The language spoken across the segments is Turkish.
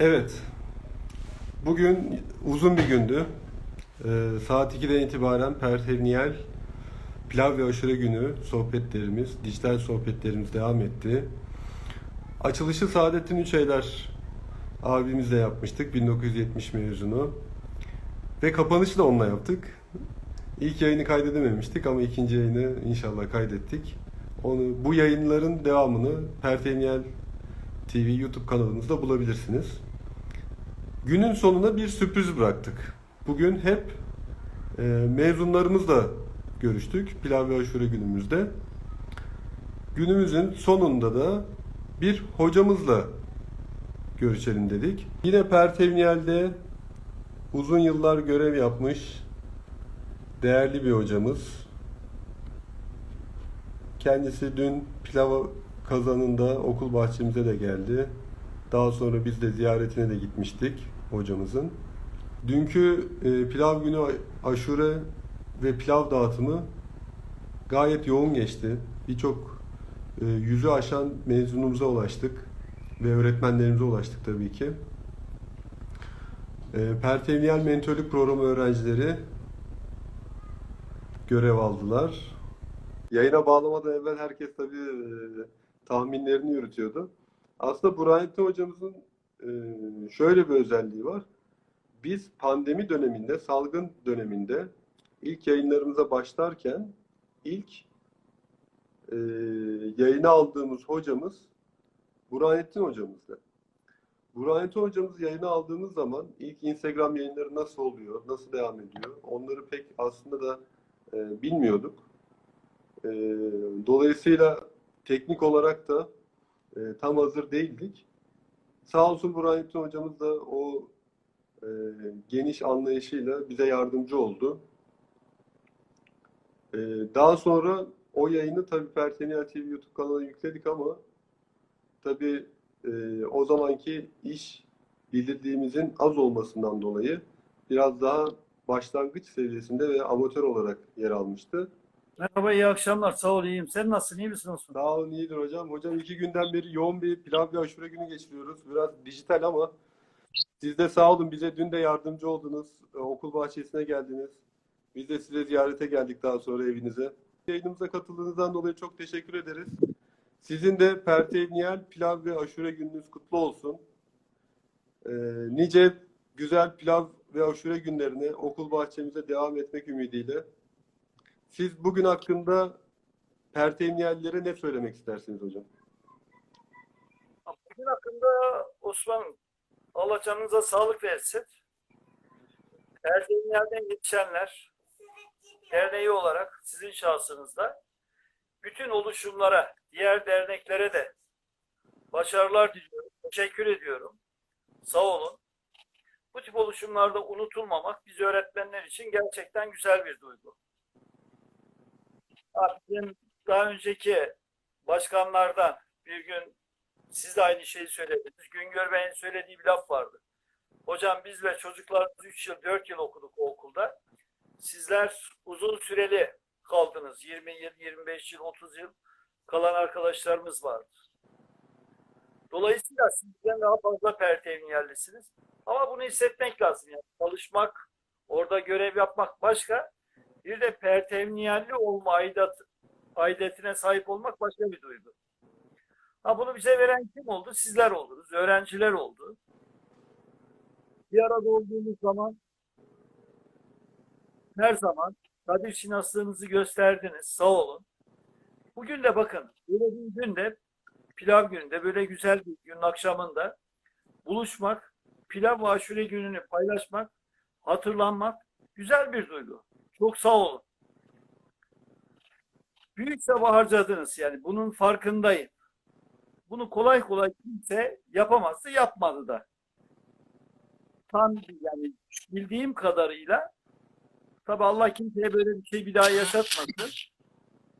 Evet. Bugün uzun bir gündü. Ee, saat 2'den itibaren Pertevniyel Pilav ve Aşure Günü sohbetlerimiz, dijital sohbetlerimiz devam etti. Açılışı Saadettin Üçeyler abimizle yapmıştık. 1970 mezunu. Ve kapanışı da onunla yaptık. İlk yayını kaydedememiştik ama ikinci yayını inşallah kaydettik. Onu bu yayınların devamını Pertevniyel TV YouTube kanalımızda bulabilirsiniz. Günün sonuna bir sürpriz bıraktık. Bugün hep e, mezunlarımızla görüştük pilav ve aşure günümüzde. Günümüzün sonunda da bir hocamızla görüşelim dedik. Yine Pertevniyel'de uzun yıllar görev yapmış değerli bir hocamız. Kendisi dün pilav kazanında okul bahçemize de geldi. Daha sonra biz de ziyaretine de gitmiştik hocamızın. Dünkü e, pilav günü aşure ve pilav dağıtımı gayet yoğun geçti. Birçok e, yüzü aşan mezunumuza ulaştık ve öğretmenlerimize ulaştık tabii ki. E, Pertevniyel Mentörlük Programı öğrencileri görev aldılar. Yayına bağlamadan evvel herkes tabii tahminlerini yürütüyordu. Aslında Burhanettin hocamızın e, şöyle bir özelliği var. Biz pandemi döneminde, salgın döneminde ilk yayınlarımıza başlarken ilk e, yayına aldığımız hocamız Burhanettin hocamızdı. Burhanettin hocamız yayına aldığımız zaman ilk Instagram yayınları nasıl oluyor, nasıl devam ediyor onları pek aslında da e, bilmiyorduk. E, dolayısıyla teknik olarak da e, tam hazır değildik. Sağ olsun Burhanettin hocamız da o e, geniş anlayışıyla bize yardımcı oldu. E, daha sonra o yayını tabii Perteniyel TV YouTube kanalına yükledik ama tabii e, o zamanki iş bildirdiğimizin az olmasından dolayı biraz daha başlangıç seviyesinde ve amatör olarak yer almıştı. Merhaba, iyi akşamlar. Sağ ol, iyiyim. Sen nasılsın, iyi misin Osman? Sağ olun iyidir hocam. Hocam iki günden beri yoğun bir pilav ve aşure günü geçiriyoruz. Biraz dijital ama siz de sağ olun. Bize dün de yardımcı oldunuz. Ee, Okul bahçesine geldiniz. Biz de size ziyarete geldik daha sonra evinize. Yayınımıza katıldığınızdan dolayı çok teşekkür ederiz. Sizin de Pertevniyel Pilav ve Aşure gününüz kutlu olsun. Ee, nice güzel pilav ve aşure günlerine okul bahçemize devam etmek ümidiyle. Siz bugün hakkında Pertemniyellilere ne söylemek istersiniz hocam? Bugün hakkında Osman Allah canınıza sağlık versin. Erdeğin yerden yetişenler derneği olarak sizin şahsınızda bütün oluşumlara, diğer derneklere de başarılar diliyorum. Teşekkür ediyorum. Sağ olun. Bu tip oluşumlarda unutulmamak biz öğretmenler için gerçekten güzel bir duygu. Bizim daha önceki başkanlardan bir gün siz de aynı şeyi söylediniz. Güngör Bey'in söylediği bir laf vardı. Hocam biz ve çocuklarımız 3 yıl, 4 yıl okuduk o okulda. Sizler uzun süreli kaldınız. 20 yıl, 25 yıl, 30 yıl kalan arkadaşlarımız vardı. Dolayısıyla sizden daha fazla pertemniyellisiniz. Ama bunu hissetmek lazım. Yani çalışmak, orada görev yapmak başka. Bir de pertemniyelli olma aidat, aidetine sahip olmak başka bir duygu. Ha bunu bize veren kim oldu? Sizler oldunuz, öğrenciler oldu. Bir arada olduğumuz zaman her zaman kadir şinaslığınızı gösterdiniz. Sağ olun. Bugün de bakın, böyle bir günde, pilav gününde, böyle güzel bir günün akşamında buluşmak, pilav ve aşure gününü paylaşmak, hatırlanmak güzel bir duygu. Çok sağ olun. Büyük çaba harcadınız yani bunun farkındayım. Bunu kolay kolay kimse yapamazdı, yapmadı da. Tam yani bildiğim kadarıyla tabi Allah kimseye böyle bir şey bir daha yaşatmasın.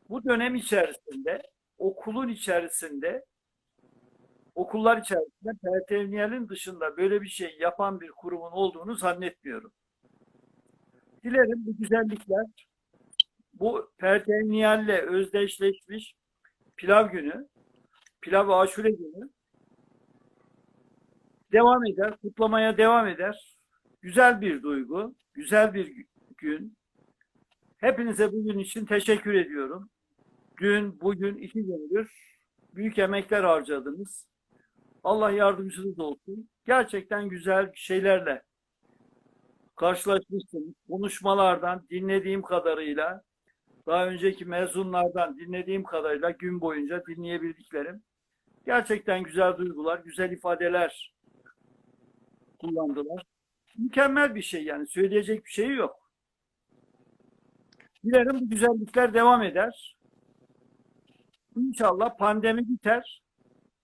Bu dönem içerisinde okulun içerisinde okullar içerisinde PTVNİL'in dışında böyle bir şey yapan bir kurumun olduğunu zannetmiyorum. Dilerim bu güzellikler bu Pertemniyel'le özdeşleşmiş pilav günü, pilav aşure günü devam eder, kutlamaya devam eder. Güzel bir duygu, güzel bir gün. Hepinize bugün için teşekkür ediyorum. Dün, bugün, iki gündür büyük emekler harcadınız. Allah yardımcınız olsun. Gerçekten güzel şeylerle karşılaşmışsınız. Konuşmalardan dinlediğim kadarıyla, daha önceki mezunlardan dinlediğim kadarıyla gün boyunca dinleyebildiklerim gerçekten güzel duygular, güzel ifadeler kullandılar. Mükemmel bir şey yani söyleyecek bir şey yok. Dilerim bu güzellikler devam eder. İnşallah pandemi biter.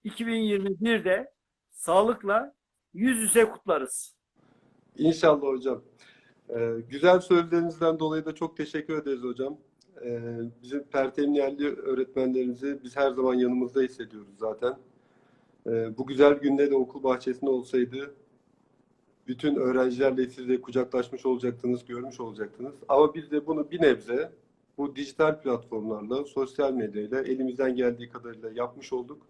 2021'de sağlıkla yüz yüze kutlarız. İnşallah hocam. Ee, güzel sözlerinizden dolayı da çok teşekkür ederiz hocam. Ee, bizim pertemniyelli öğretmenlerimizi biz her zaman yanımızda hissediyoruz zaten. Ee, bu güzel günde de okul bahçesinde olsaydı bütün öğrencilerle siz de kucaklaşmış olacaktınız, görmüş olacaktınız. Ama biz de bunu bir nebze bu dijital platformlarla, sosyal medyayla elimizden geldiği kadarıyla yapmış olduk.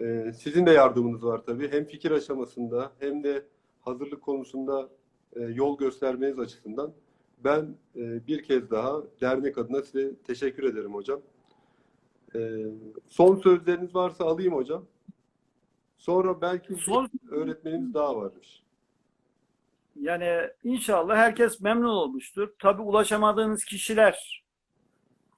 Ee, sizin de yardımınız var tabii. Hem fikir aşamasında hem de hazırlık konusunda e, yol göstermeniz açısından ben e, bir kez daha dernek adına size teşekkür ederim hocam. E, son sözleriniz varsa alayım hocam. Sonra belki Son öğretmenimiz daha varmış. Yani inşallah herkes memnun olmuştur. Tabii ulaşamadığınız kişiler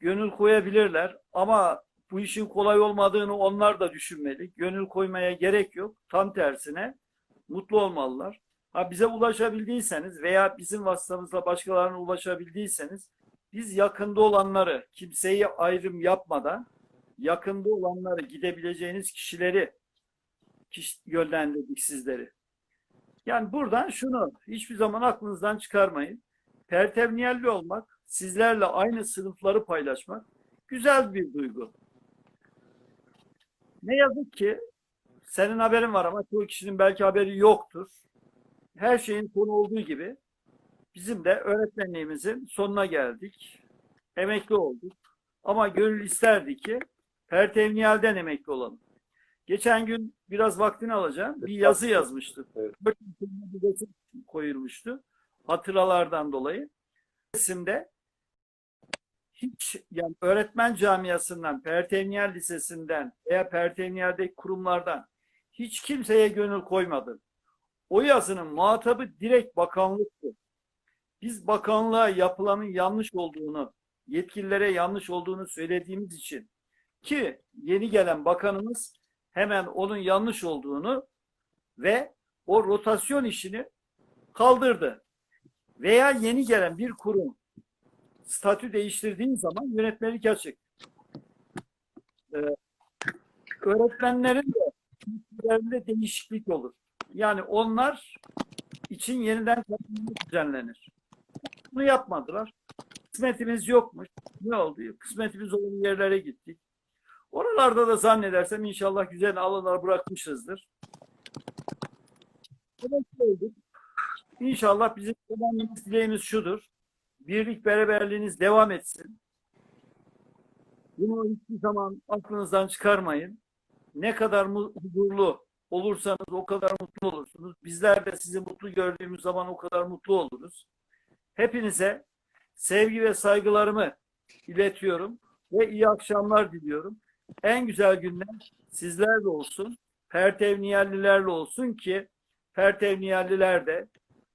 gönül koyabilirler ama bu işin kolay olmadığını onlar da düşünmeli. Gönül koymaya gerek yok. Tam tersine mutlu olmalılar. Ha bize ulaşabildiyseniz veya bizim vasıtamızla başkalarına ulaşabildiyseniz biz yakında olanları kimseyi ayrım yapmadan yakında olanları gidebileceğiniz kişileri kiş- yönlendirdik sizleri. Yani buradan şunu hiçbir zaman aklınızdan çıkarmayın. Pertevniyelli olmak, sizlerle aynı sınıfları paylaşmak güzel bir duygu. Ne yazık ki senin haberin var ama çoğu kişinin belki haberi yoktur. Her şeyin sonu olduğu gibi bizim de öğretmenliğimizin sonuna geldik. Emekli olduk. Ama gönül isterdi ki pertevniyelden emekli olalım. Geçen gün biraz vaktini alacağım. Bir yazı yazmıştım. Evet. Koyulmuştu. Hatıralardan dolayı. Resimde hiç yani öğretmen camiasından, Pertevniyel Lisesi'nden veya Pertevniyel'deki kurumlardan hiç kimseye gönül koymadım. O yazının muhatabı direkt bakanlıktı. Biz bakanlığa yapılanın yanlış olduğunu, yetkililere yanlış olduğunu söylediğimiz için ki yeni gelen bakanımız hemen onun yanlış olduğunu ve o rotasyon işini kaldırdı. Veya yeni gelen bir kurum statü değiştirdiğin zaman yönetmelik açık. Ee, öğretmenlerin de üzerinde değişiklik olur. Yani onlar için yeniden düzenlenir. Bunu yapmadılar. Kısmetimiz yokmuş. Ne oldu? Kısmetimiz olan yerlere gittik. Oralarda da zannedersem inşallah güzel alanlar bırakmışızdır. Olduk. İnşallah bizim temennimiz, dileğimiz şudur. Birlik beraberliğiniz devam etsin. Bunu hiçbir zaman aklınızdan çıkarmayın. Ne kadar huzurlu olursanız o kadar mutlu olursunuz. Bizler de sizi mutlu gördüğümüz zaman o kadar mutlu oluruz. Hepinize sevgi ve saygılarımı iletiyorum ve iyi akşamlar diliyorum. En güzel günler sizlerle olsun. Pertevniyellilerle olsun ki Pertevniyelliler de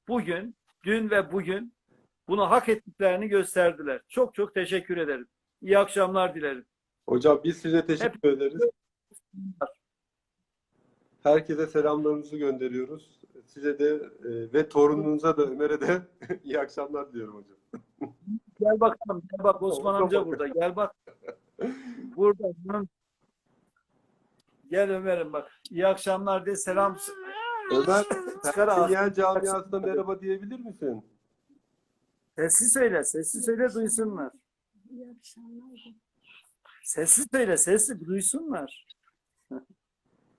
bugün, dün ve bugün bunu hak ettiklerini gösterdiler. Çok çok teşekkür ederim. İyi akşamlar dilerim. Hocam biz size teşekkür ederiz. Herkese selamlarımızı gönderiyoruz. Size de e, ve torununuza da Ömer'e de iyi akşamlar diliyorum hocam. Gel bakalım. Gel bak Osman amca burada. Gel bak. Burada. Gel Ömer'im bak. İyi akşamlar de selam. Ömer. Pertevniyel camiasına merhaba diyebilir misin? Sessiz söyle. Sessiz söyle duysunlar. İyi akşamlar. Sessiz söyle. Sessiz duysunlar.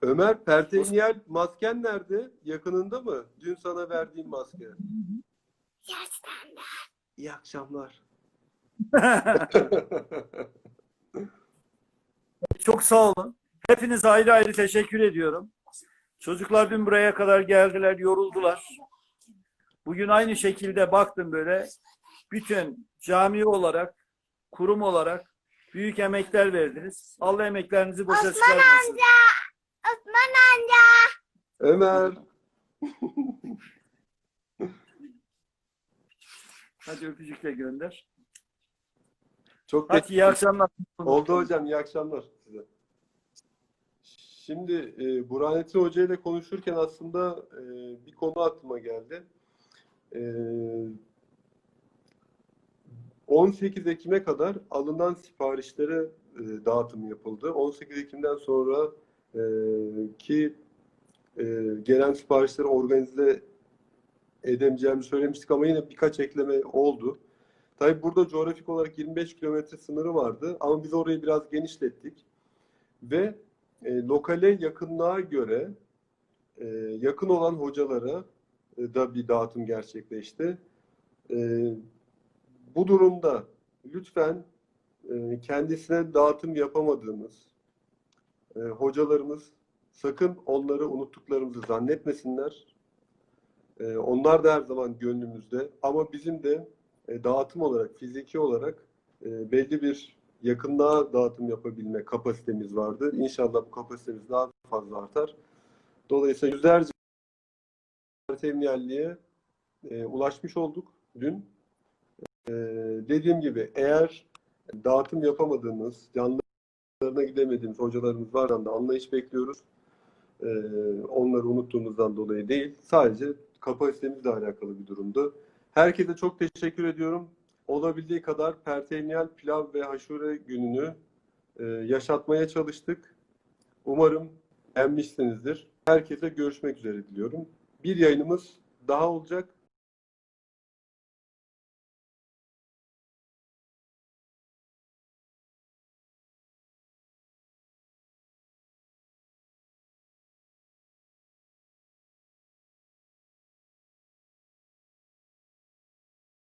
Ömer, Pertevniyel masken nerede? Yakınında mı? Dün sana verdiğim maske. Gerçekten de. İyi akşamlar. Çok sağ olun. Hepinize ayrı ayrı teşekkür ediyorum. Çocuklar dün buraya kadar geldiler, yoruldular. Bugün aynı şekilde baktım böyle. Bütün cami olarak, kurum olarak büyük emekler verdiniz. Allah emeklerinizi boşa çıkarmasın. Osman amca. Ömer. Hadi öpücükle gönder. Çok Hadi iyi akşamlar. Oldu hocam, iyi akşamlar size. Şimdi e, Burhanettin Hoca ile konuşurken aslında e, bir konu aklıma geldi. E, 18 Ekim'e kadar alınan siparişlere e, dağıtım yapıldı. 18 Ekim'den sonra e, ki e, gelen siparişleri organize edemeyeceğimizi söylemiştik ama yine birkaç ekleme oldu. Tabii burada coğrafik olarak 25 kilometre sınırı vardı ama biz orayı biraz genişlettik ve e, lokale yakınlığa göre e, yakın olan hocalara e, da bir dağıtım gerçekleşti. E, bu durumda lütfen e, kendisine dağıtım yapamadığımız e, hocalarımız sakın onları unuttuklarımızı zannetmesinler. E, onlar da her zaman gönlümüzde ama bizim de e, dağıtım olarak, fiziki olarak e, belli bir yakınlığa dağıtım yapabilme kapasitemiz vardı. İnşallah bu kapasitemiz daha fazla artar. Dolayısıyla yüzlerce temniyelliğe e, ulaşmış olduk dün. E, dediğim gibi eğer dağıtım yapamadığımız, yanlarına gidemediğimiz hocalarımız var da anlayış bekliyoruz. E, onları unuttuğumuzdan dolayı değil. Sadece kapasitemizle alakalı bir durumdu. Herkese çok teşekkür ediyorum. Olabildiği kadar pertemniyel pilav ve haşure gününü e, yaşatmaya çalıştık. Umarım beğenmişsinizdir. Herkese görüşmek üzere diliyorum. Bir yayınımız daha olacak.